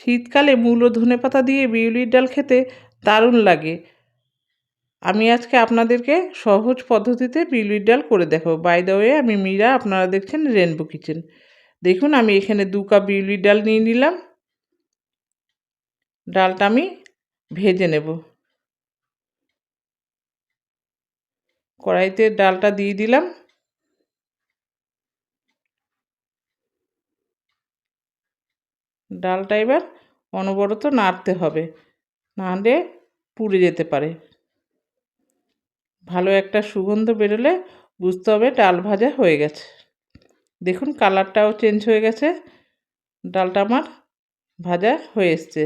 শীতকালে মূলো ধনে পাতা দিয়ে বিউলির ডাল খেতে দারুণ লাগে। আমি আজকে আপনাদেরকে সহজ পদ্ধতিতে বিউলির ডাল করে দেখাবো। বাই দ্য ওয়ে আমি মীরা, আপনারা দেখছেন রেনবো কিচেন দেখুন, আমি এখানে দু কাপ বিউলির ডাল নিয়ে নিলাম। ডালটা আমি ভেজে নেব। কড়াইতে ডালটা দিয়ে দিলাম। ডালটা এবার অনবরত নাড়তে হবে। নাড়লে পুড়ে যেতে পারে। ভালো একটা সুগন্ধ বেরোলে বুঝতে হবে ডাল ভাজা হয়ে গেছে। দেখুন কালারটাও চেঞ্জ হয়ে গেছে। ডালটা আমার ভাজা হয়ে এসছে।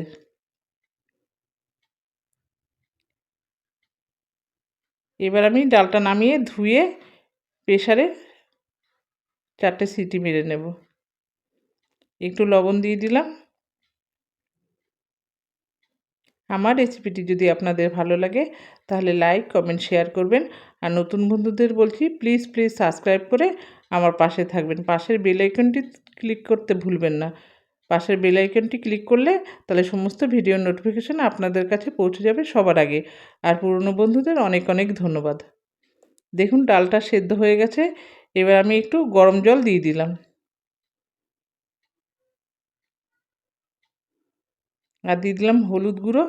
এবার আমি ডালটা নামিয়ে ধুয়ে প্রেশারে চারটে সিটি মেরে নেব। একটু লবণ দিয়ে দিলাম। আমার রেসিপিটি যদি আপনাদের ভালো লাগে, তাহলে লাইক, কমেন্ট, শেয়ার করবেন। আর নতুন বন্ধুদের বলছি, প্লিজ প্লিজ সাবস্ক্রাইব করে আমার পাশে থাকবেন। পাশের বেল আইকনটি ক্লিক করতে ভুলবেন না। পাশের বেল আইকনটি ক্লিক করলে তাহলে সমস্ত ভিডিওর নোটিফিকেশান আপনাদের কাছে পৌঁছে যাবে সবার আগে। আর পুরনো বন্ধুদের অনেক অনেক ধন্যবাদ। দেখুন, ডালটা সেদ্ধ হয়ে গেছে। এবার আমি একটু গরম জল দিয়ে দিলাম। আর দিয়ে দিলাম হলুদ গুঁড়ো।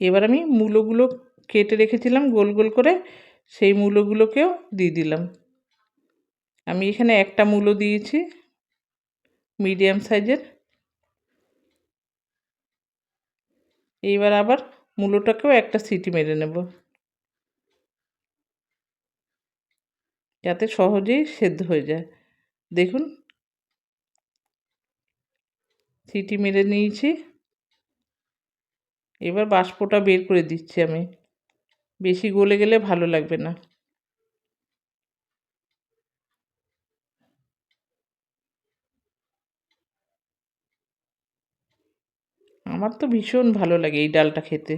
এবার আমি মূলোগুলো কেটে রেখেছিলাম গোল গোল করে, সেই মূলোগুলোকেও দিয়ে দিলাম। আমি এখানে একটা মূলো দিয়েছি, মিডিয়াম সাইজের। এইবার আবার মূলোটাকেও একটা সিটি মেরে নেব। যাতে সহজেই সেদ্ধ হয়ে যায়। দেখুন সিটি মেরে নিয়েছি। এবার বাষ্পটা বের করে দিচ্ছি আমি। বেশি গলে গেলে ভালো লাগবে না। আমার তো ভীষণ ভালো লাগে এই ডালটা খেতে।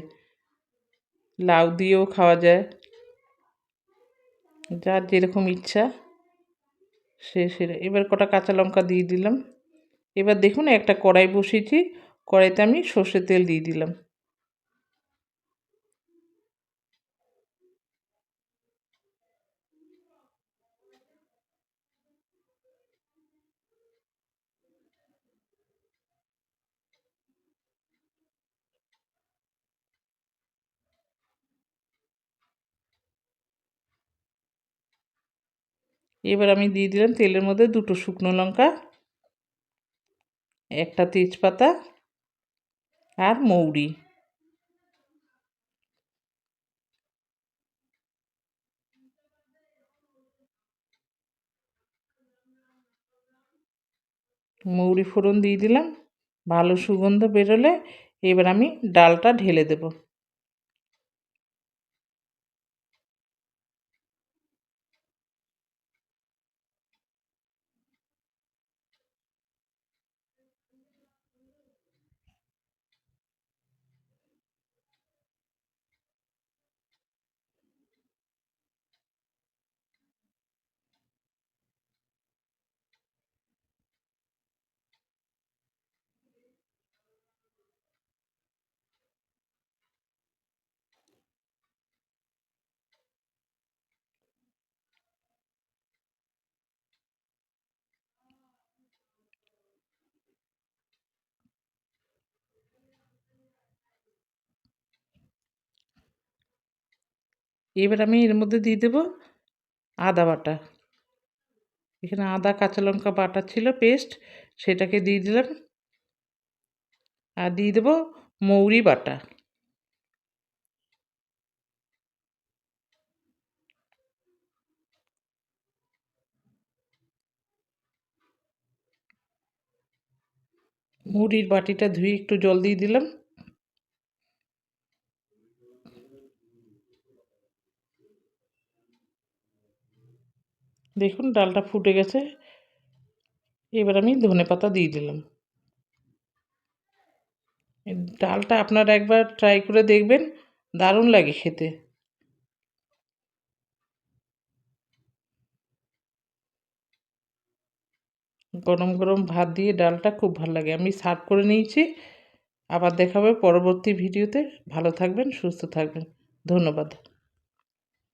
লাউ দিয়েও খাওয়া যায়। যার যেরকম ইচ্ছা, সে সেটা এবার কটা কাঁচা লঙ্কা দিয়ে দিলাম। এবার দেখুন, একটা কড়াই বসিয়েছি। কড়াইতে আমি সর্ষের তেল দিয়ে দিলাম। এবার আমি দিয়ে দিলাম তেলের মধ্যে দুটো শুকনো লঙ্কা। একটা তেজপাতা আর মৌরি। মৌরি ফোড়ন দিয়ে দিলাম। ভালো সুগন্ধ বেরোলে এবার আমি ডালটা ঢেলে দেবো। এবার আমি এর মধ্যে দিয়ে দেবো আদা বাটা। এখানে আদা, কাঁচা লঙ্কা বাটা ছিল পেস্ট সেটাকে দিয়ে দিলাম। আর দিয়ে দেবো মৌরি বাটা। মুড়ির বাটিটা ধুয়ে একটু জল দিয়ে দিলাম। দেখুন, ডালটা ফুটে গেছে। এবার আমি ধনে পাতা দিয়ে দিলাম। ডালটা আপনারা একবার ট্রাই করে দেখবেন, দারুণ লাগে খেতে। গরম গরম ভাত দিয়ে ডালটা খুব ভালো লাগে। আমি সার্ভ করে নিয়েছি। আবার দেখাবে পরবর্তী ভিডিওতে ভালো থাকবেন, সুস্থ থাকবেন। ধন্যবাদ।